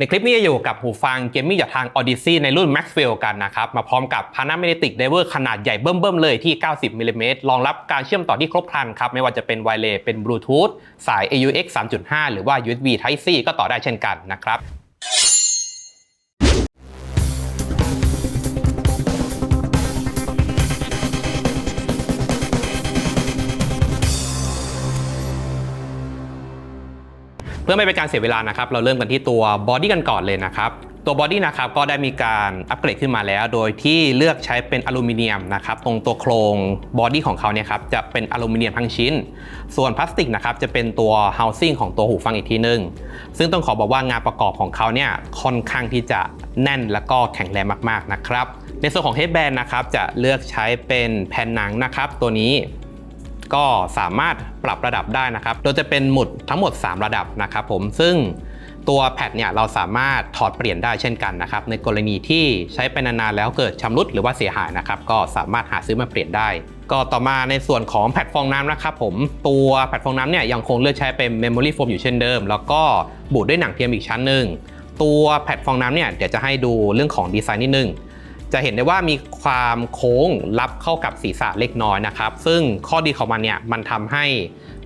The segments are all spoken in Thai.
ในคลิปนี้จะอยู่กับหูฟังเกมมิ่งจากทาง Odyssey ในรุ่น Maxwell กันนะครับ มาพร้อมกับ Panamagnetic Driver ขนาดใหญ่เบิ่มๆเลยที่ 90มิลลิเมตรรองรับการเชื่อมต่อที่ครบครันครับ ไม่ว่าจะเป็นไวเลสเป็น Bluetooth สาย AUX 3.5 หรือว่า USB Type C ก็ต่อได้เช่นกันนะครับ พื่อไม่เป็นการเสียเวลานะครับ เราเริ่มกันที่ตัวบอดี้กันก่อนเลยนะครับตัวบอดี้นะครับก็ได้มีการอัปเกรดขึ้นมาแล้ว โดยที่เลือกใช้เป็นอลูมิเนียมนะครับตรงตัวโครงบอดี้ของเขาเนี่ยครับจะเป็นอลูมิเนียมทั้งชิ้น ส่วนพลาสติกนะครับจะเป็นตัว housing ของตัวหูฟังอีกทีนึง ซึ่งต้องขอบอกว่างานประกอบของเขาเนี่ยค่อนข้างที่จะแน่นและก็แข็งแรงมากๆนะครับในส่วนของ headband นะครับจะเลือกใช้เป็นแผ่นหนังนะครับตัวนี้ ก็สามารถปรับระดับได้นะครับ โดยจะเป็นหมุดทั้งหมด 3 ระดับนะครับผมซึ่งตัวแพดเนี่ยเราสามารถถอดเปลี่ยนได้เช่นกันนะครับ ในกรณีที่ใช้ไปนานๆแล้วเกิดชำรุดหรือว่าเสียหายนะครับ ก็สามารถหาซื้อมาเปลี่ยนได้ ก็ต่อมาในส่วนของแพดฟองน้ำนะครับผมตัวแพดฟองน้ำเนี่ยยังคงเลือกใช้เป็น Memory Foam อยู่เช่นเดิม แล้วก็บูดด้วยหนังเทียมอีกชั้นหนึ่งตัวแพดฟองน้ำเนี่ยเดี๋ยวจะให้ดูเรื่องของดีไซน์นิดนึง จะเห็นได้ว่ามีความโค้งรับเข้ากับศีรษะเล็กน้อยนะครับ ซึ่งข้อดีของมันเนี่ยมันทำให้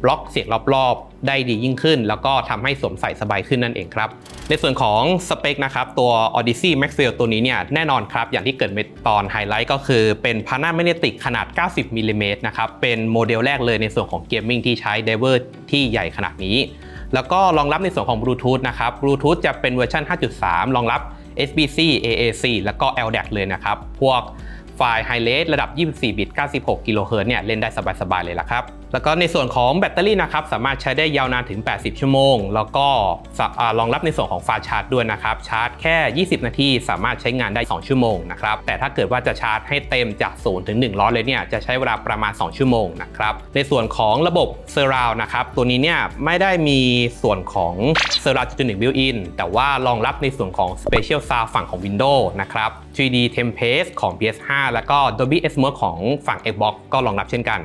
บล็อกเสียงรอบๆ ได้ดียิ่งขึ้น แล้วก็ทำให้สวมใส่สบายขึ้นนั่นเองครับ ในส่วนของสเปคนะครับ ตัว Odyssey Maxwell ตัวนี้เนี่ยแน่นอนครับ อย่างที่เกิดในตอนไฮไลท์ก็คือเป็น Panamagnetic ขนาด 90มิลลิเมตรนะครับ เป็นโมเดลแรกเลยในส่วนของเกมมิ่งที่ใช้ Diver ที่ใหญ่ขนาดนี้ แล้วก็รองรับในส่วนของบลูทูธนะครับบลูทูธจะเป็นเวอร์ชัน5.3 รองรับ SBC AAC แล้วก็ LDAC เลยนะครับ พวกไฟล์ไฮเลสระดับ 24 บิต 96 กิโลเฮิรตซ์เนี่ยเล่นได้สบายๆเลยละครับ แล้วก็ในส่วนของแบตเตอรี่นะครับสามารถใช้ได้ยาวนานถึง 80 ชั่วโมง แล้วก็รองรับในส่วนของฟาชาร์จด้วยนะครับ ชาร์จแค่ 20 นาที สามารถใช้งานได้ 2 ชั่วโมงนะครับ แต่ถ้าเกิดว่าจะชาร์จให้เต็มจาก0ถึง100 เลยเนี่ย จะใช้เวลาประมาณ 2 ชั่วโมงนะครับ ในส่วนของระบบ Surround นะครับ ตัวนี้เนี่ยไม่ได้มีส่วนของ Surround จุด1 built-in แต่ว่ารองรับในส่วนของ Special Sound ฝั่งของ Windows นะครับ 3D Tempest ของ PS5 แล้วก็ Dolby Atmos ของฝั่ง Xbox ก็รองรับเช่นกัน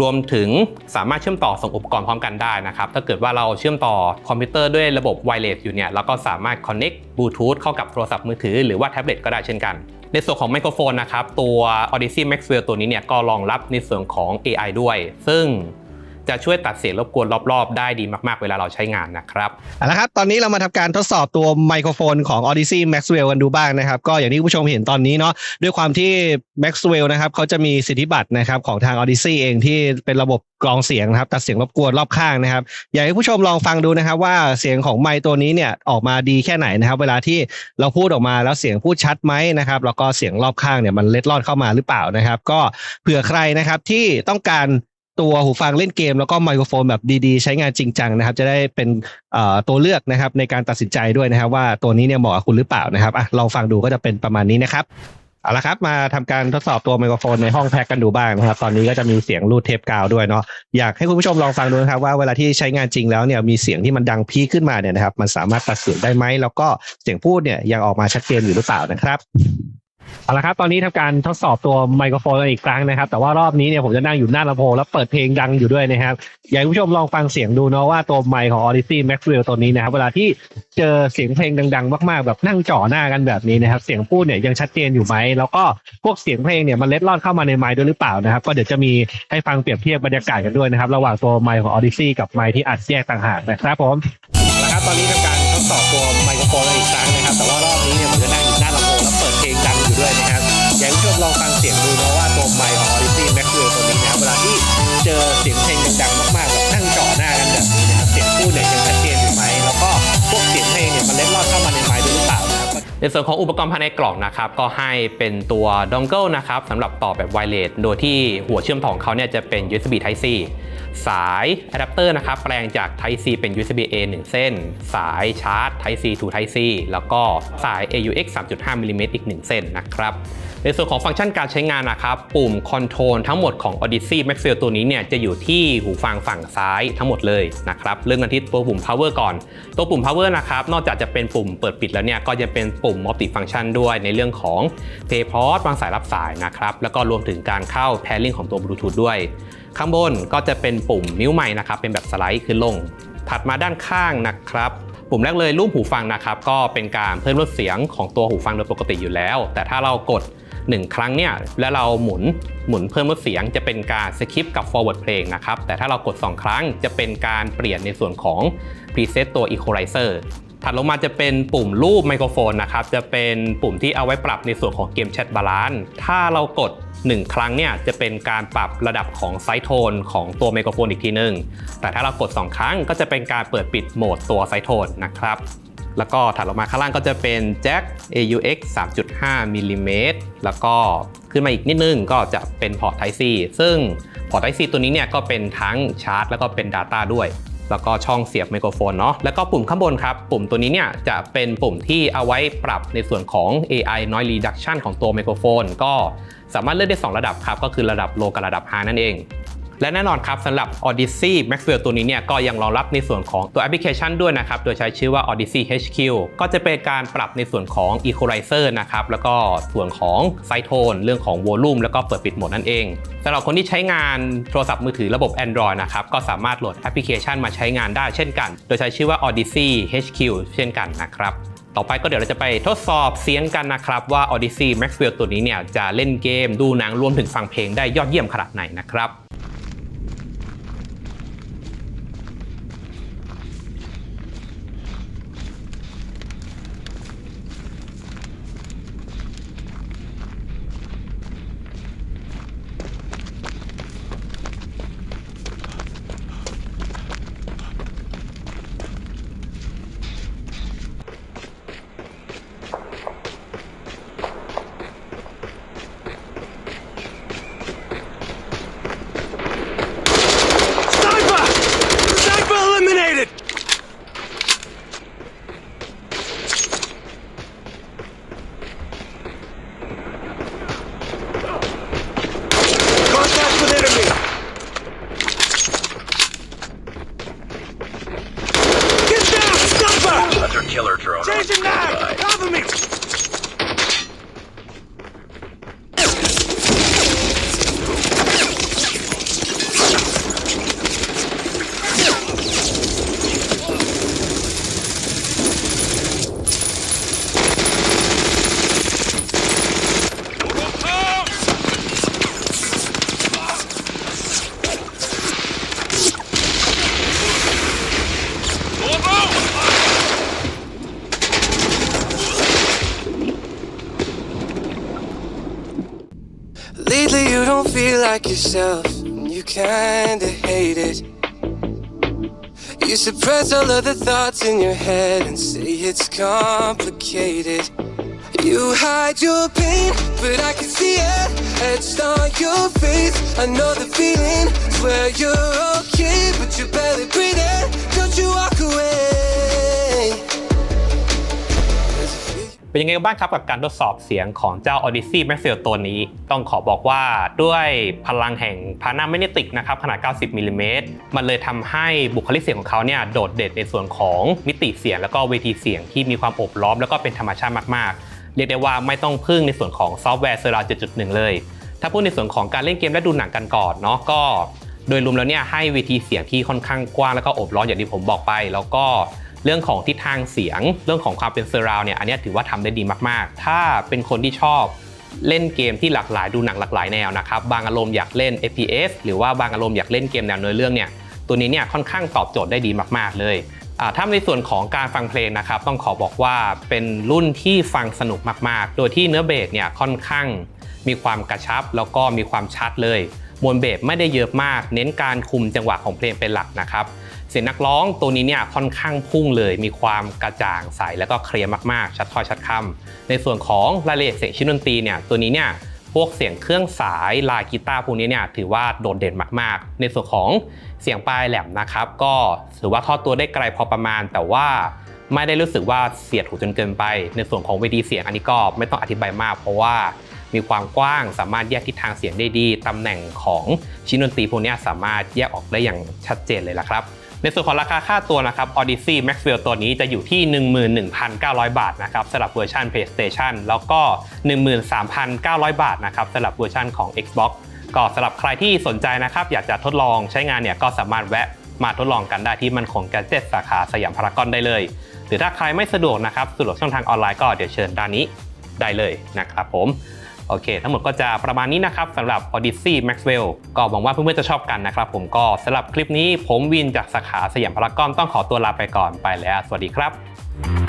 รวมถึงสามารถเชื่อมต่อส่งอุปกรณ์พร้อมกันได้นะครับถ้าเกิดว่าเราเชื่อมต่อคอมพิวเตอร์ด้วยระบบไวเลสอยู่เนี่ยเราก็สามารถ connect บลูทูธเข้ากับโทรศัพท์มือถือหรือว่าแท็บเล็ตก็ได้เช่นกันในส่วนของไมโครโฟนนะครับตัว Odyssey Maxwell ตัวนี้เนี่ยก็รองรับในส่วนของ AI ด้วย ซึ่ง จะช่วยตัดเสียงรบกวนรอบๆ ได้ดีมาก ๆ เวลาเราใช้งานนะครับเอาละครับตอนนี้เรามาทำการทดสอบตัวไมโครโฟนของ Odyssey Maxwell กันดูบ้างนะครับก็อย่างที่ผู้ชมเห็นตอนนี้เนาะด้วยความที่ Maxwell นะครับเขาจะมีสิทธิบัตรนะครับของทาง Odyssey เองที่เป็นระบบกรองเสียงนะครับตัดเสียงรบกวนรอบข้างนะครับอยากให้ผู้ชมลองฟังดูนะครับว่าเสียงของไมค์ตัวนี้เนี่ยออกมาดีแค่ไหนนะครับเวลาที่เราพูดออกมาแล้วเสียงพูดชัดไหมนะครับแล้วก็เสียงรอบข้างเนี่ยมันเล็ดลอดเข้ามาหรือเปล่านะครับ ก็เผื่อใครนะครับที่ต้องการ ตัวหูฟังเล่นเกมแล้วก็ไมโครโฟนแบบดีๆ ใช้งานจริงจังนะครับ จะได้เป็นตัวเลือกนะครับในการตัดสินใจด้วยนะครับ ว่าตัวนี้เนี่ยเหมาะกับคุณหรือเปล่านะครับอะลองฟังดูก็จะเป็นประมาณนี้นะครับเอาละครับมาทำการทดสอบตัวไมโครโฟนในห้องแพ็กกันดูบ้างนะครับ ตอนนี้ก็จะมีเสียงรูดเทปกาวด้วยเนาะอยากให้คุณผู้ชมลองฟังดูนะครับว่าเวลาที่ใช้งานจริงแล้วเนี่ยมีเสียงที่มันดังพีขึ้นมาเนี่ยนะครับ มันสามารถตัดเสียงได้ไหมแล้วก็เสียงพูดเนี่ยยังออกมาชัดเจนอยู่หรือเปล่านะครับ เอาละครับ ตอนนี้ทำการทดสอบตัวไมโครโฟนกันอีกครั้งนะครับ แต่ว่ารอบนี้เนี่ยผมจะนั่งอยู่หน้าลำโพงแล้วเปิดเพลงดังอยู่ด้วยนะครับ อยากให้ผู้ชมลองฟังเสียงดูเนาะว่าตัวไมค์ของ Odyssey Maxwell ตัวนี้นะครับ เวลาที่เจอเสียงเพลงดัง ๆ มากๆ แบบนั่งจ่อหน้ากันแบบนี้นะครับ เสียงพูดเนี่ยยังชัดเจนอยู่ไหม แล้วก็พวกเสียงเพลงเนี่ยมันเล็ดลอดเข้ามาในไมค์ด้วยหรือเปล่านะครับ ก็เดี๋ยวจะมีให้ฟังเปรียบเทียบบรรยากาศกันด้วยนะครับ ระหว่างตัวไมค์ของ Odyssey กับไมค์ที่อัดแยกต่างหากนะครับผมเอาละครับตอนนี้ทำการทดสอบตัวไมโครโฟนกันอีกครั้งนะครับ แต่ว่ารอบนี้เนี่ย อยากให้ทุกคนลองฟังเสียงดูนะว่าตัวไมค์ของ Odyssey Maxwell ตัวนี้นะเวลาที่เจอเสียงเพลงดังๆมากๆแบบนั่งจ่อหน้ากันแบบนี้นะครับเสียงพูดเนี่ยยังชัดเจนอยู่ไหมแล้วก็พวกเสียงเพลงเนี่ยมันเล็ดลอดเข้ามาในไมค์ด้วยหรือเปล่านะครับในส่วนของอุปกรณ์ภายในกล่องนะครับก็ให้เป็นตัวดองเกิลนะครับสำหรับต่อแบบไวเลสโดยที่หัวเชื่อมต่อของเขาเนี่ยจะเป็น USB Type C สายอะแดปเตอร์นะครับแปลงจาก Type C เป็น USB A 1 เส้น สายชาร์จ Type C to Type C แล้วก็สาย AUX 3.5มิลลิเมตรอีก 1 เส้นนะครับในส่วนของฟังก์ชันการใช้งานนะครับ ปุ่มคอนโทรลทั้งหมดของ Odyssey Maxwell ตัวนี้เนี่ยจะอยู่ที่หูฟังฝั่งซ้ายทั้งหมดเลยนะครับเรื่องกันที่ตัวปุ่ม power ก่อน ตัวปุ่ม power นะครับนอกจากจะเป็นปุ่มเปิดปิดแล้วเนี่ยก็จะเป็นปุ่ม multi function ด้วยในเรื่องของ play pause วางสายรับสายนะครับแล้วก็รวมถึงการเข้า pairing ของตัว Bluetooth ด้วยข้างบนก็จะเป็นปุ่มนิ้วใหม่นะครับเป็นแบบสไลด์ขึ้นลง ถัดมาด้านข้างนะครับปุ่มแรกเลยรูปหูฟังนะครับก็เป็นการเพิ่มลดเสียงของตัวหูฟังโดยปกติอยู่แล้ว แต่ถ้าเรากด 1 ครั้งเนี่ยแล้วเราหมุนหมุนเพิ่มลดเสียงจะเป็นการสคิปกับ forward เพลงนะครับแต่ถ้าเรากด 2 ครั้งจะเป็นการเปลี่ยนในส่วนของ preset ตัว equalizer ถัดลงมาจะเป็นปุ่มรูปไมโครโฟนนะครับ จะเป็นปุ่มที่เอาไว้ปรับในส่วนของเกมแชทบาลานซ์ถ้าเรากด 1 ครั้งเนี่ยจะเป็นการปรับระดับของไซโทนของตัวไมโครโฟนอีกทีนึง แต่ถ้าเรากด 2 ครั้งก็จะเป็นการเปิดปิดโหมดตัวไซโทนนะครับ แล้วก็ถัดลงมาข้างล่างก็จะเป็นแจ็ค AUX 3.5มิลลิเมตรแล้วก็ขึ้นมาอีกนิดนึงก็จะเป็นพอร์ต Type C ซึ่งพอร์ต Type C ตัวนี้เนี่ยก็เป็นทั้งชาร์จ แล้วก็เป็น Data ด้วย แล้วก็ช่องเสียบไมโครโฟนเนาะแล้วก็ปุ่มข้างบนครับ ปุ่มตัวนี้เนี่ยจะเป็นปุ่มที่เอาไว้ปรับในส่วนของ AI Noise Reduction ของตัวไมโครโฟน ก็สามารถเลือกได้ 2 ระดับครับ ก็คือระดับ low กับระดับ high นั่นเอง และแน่นอนครับสำหรับ Odyssey Maxwell ตัวนี้เนี่ยก็ยังรองรับในส่วนของตัวแอปพลิเคชันด้วยนะครับ โดยใช้ชื่อว่า Odyssey HQ ก็จะเป็นการปรับในส่วนของ Equalizer นะครับ แล้วก็ส่วนของ Side Tone เรื่องของ Volume แล้วก็เปิดปิดโหมดนั่นเองสำหรับคนที่ใช้งานโทรศัพท์มือถือระบบ Android นะครับ ก็สามารถโหลดแอปพลิเคชันมาใช้งานได้เช่นกัน โดยใช้ชื่อว่า Odyssey HQ เช่นกันนะครับต่อไปก็เดี๋ยวเราจะไปทดสอบเสียงกันนะครับ ว่า Odyssey Maxwell ตัวนี้เนี่ยจะเล่นเกมดูหนังรวมถึงฟังเพลงได้ยอดเยี่ยมขนาดไหนนะครับ Lately, you don't feel like yourself, and you kinda hate it. You suppress all of the thoughts in your head and say it's complicated. You hide your pain, but I can see it etched on your face. I know the feeling, swear you're okay, but you're barely breathing. Don't you walk away. เป็นยังไงกันบ้างครับกับการทดสอบเสียงของเจ้า Odyssey Maxwell ตัวนี้ ต้องขอบอกว่าด้วยพลังแห่งพานาแมกเนติกนะครับขนาด 90มิลลิเมตรมันเลยทำให้บุคลิกเสียงของเขาเนี่ยโดดเด่นในส่วนของมิติเสียง แล้วก็เวทีเสียงที่มีความอบล้อมแล้วก็เป็นธรรมชาติมากๆ เรียกได้ว่าไม่ต้องพึ่งในส่วนของซอฟต์แวร์ Surround 7.1 เลย ถ้าพูดในส่วนของการเล่นเกมและดูหนังกันก่อนเนาะก็ โดยรวมแล้วเนี่ยให้เวทีเสียงที่ค่อนข้างกว้างแล้วก็อบล้อมอย่างที่ผมบอกไป แล้วก็ เรื่องของทิศทางเสียง เรื่องของความเป็นเซอร์ราวเนี่ยอันนี้ถือว่าทำได้ดีมากๆ ถ้าเป็นคนที่ชอบเล่นเกมที่หลากหลายดูหนังหลากหลายแนวนะครับบางอารมณ์อยากเล่น FPS หรือว่าบางอารมณ์อยากเล่นเกมแนวเนื้อเรื่องเนี่ยตัวนี้เนี่ยค่อนข้างตอบโจทย์ได้ดีมากๆเลยถ้าในส่วนของการฟังเพลงนะครับ ต้องขอบอกว่าเป็นรุ่นที่ฟังสนุกมากๆ โดยที่เนื้อเบสเนี่ยค่อนข้างมีความกระชับแล้วก็มีความชัดเลย มวลเบสไม่ได้เยอะมาก เน้นการคุมจังหวะของเพลงเป็นหลักนะครับ เสียงนักร้องตัวนี้เนี่ยค่อนข้างพุ่งเลยมีความกระจ่างใสแล้วก็เคลียร์มากๆ ชัดถ้อยชัดคำในส่วนของรายละเอียดเสียงชิ้นดนตรีเนี่ยตัวนี้เนี่ยพวกเสียงเครื่องสายลายกีตาร์พวกนี้เนี่ยถือว่าโดดเด่นมากๆ ในส่วนของเสียงปลายแหลมนะครับ ก็ถือว่าทอดตัวได้ไกลพอประมาณ แต่ว่าไม่ได้รู้สึกว่าเสียดหูจนเกินไป ในส่วนของเวทีเสียงอันนี้ก็ไม่ต้องอธิบายมาก เพราะว่า มีความกว้าง สามารถแยกทิศทางเสียงได้ดีตำแหน่งของชิ้นดนตรีพวกนี้สามารถแยกออกได้อย่างชัดเจนเลยล่ะครับในส่วนของราคาค่าตัวนะครับ Odyssey Maxwell ตัวนี้จะอยู่ที่ 11,900 บาทนะครับสำหรับเวอร์ชัน PlayStation แล้วก็ 13,900 บาทนะครับสำหรับเวอร์ชันของ Xbox ก็สำหรับใครที่สนใจนะครับ อยากจะทดลองใช้งานเนี่ยก็สามารถแวะมาทดลองกันได้ที่มันของ Gadget สาขาสยามพารากอนได้เลย หรือถ้าใครไม่สะดวกนะครับสะดวกช่องทางออนไลน์ก็เดี๋ยวเชิญด้านนี้ได้เลยนะครับผม โอเค ทั้งหมดก็จะประมาณนี้นะครับสำหรับ Odyssey Maxwell ก็หวังว่าเพื่อนๆจะชอบกันนะครับผมก็สำหรับคลิปนี้ผมวินจากสาขาสยามพารากอนต้องขอตัวลาไปก่อนไปแล้ว สวัสดีครับ